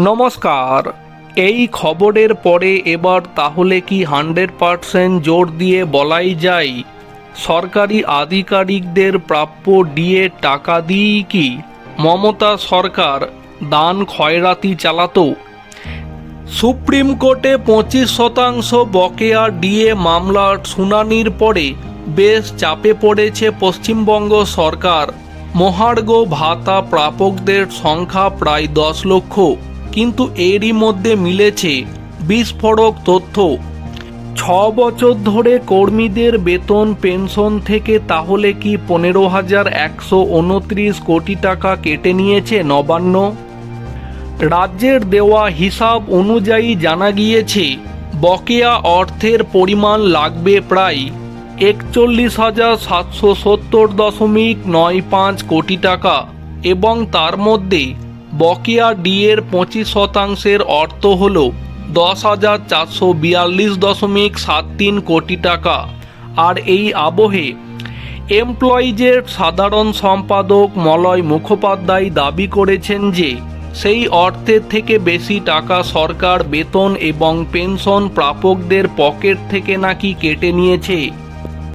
নমস্কার। এই খবরের পরে এবার তাহলে কি হান্ড্রেড পারসেন্ট জোর দিয়ে বলাই যায়? সরকারি আধিকারিকদের প্রাপ্য ডিএ টাকা দিয়েই কি মমতা সরকার দান খয়রাতি চালাতো? সুপ্রিম কোর্টে পঁচিশ শতাংশ বকেয়া ডিএ মামলার শুনানির পরে বেশ চাপে পড়েছে পশ্চিমবঙ্গ সরকার। মহার্ঘ ভাতা প্রাপকদের সংখ্যা প্রায় দশ লক্ষ। কিন্তু এরই মধ্যে মিলেছে বিস্ফোরক তথ্য। ছ বছর ধরে কর্মীদের বেতন, পেনশন থেকে তাহলে কি পনেরো হাজার একশো উনত্রিশ কোটি টাকা কেটে নিয়েছে নবান্ন? রাজ্যের দেওয়া হিসাব অনুযায়ী জানা গিয়েছে, বকেয়া অর্থের পরিমাণ লাগবে প্রায় একচল্লিশ হাজার সাতশো সত্তর দশমিক নয় পাঁচ কোটি টাকা এবং তার মধ্যে বকেয়া ডিএর পঁচিশ শতাংশের অর্থ হল দশ হাজার চারশো বিয়াল্লিশ দশমিক সাত তিন কোটি টাকা। আর এই আবহে এমপ্লয়িজের সাধারণ সম্পাদক মলয় মুখোপাধ্যায় দাবি করেছেন যে সেই অর্থের থেকে বেশি টাকা সরকার বেতন এবং পেনশন প্রাপকদের পকেট থেকে নাকি কেটে নিয়েছে।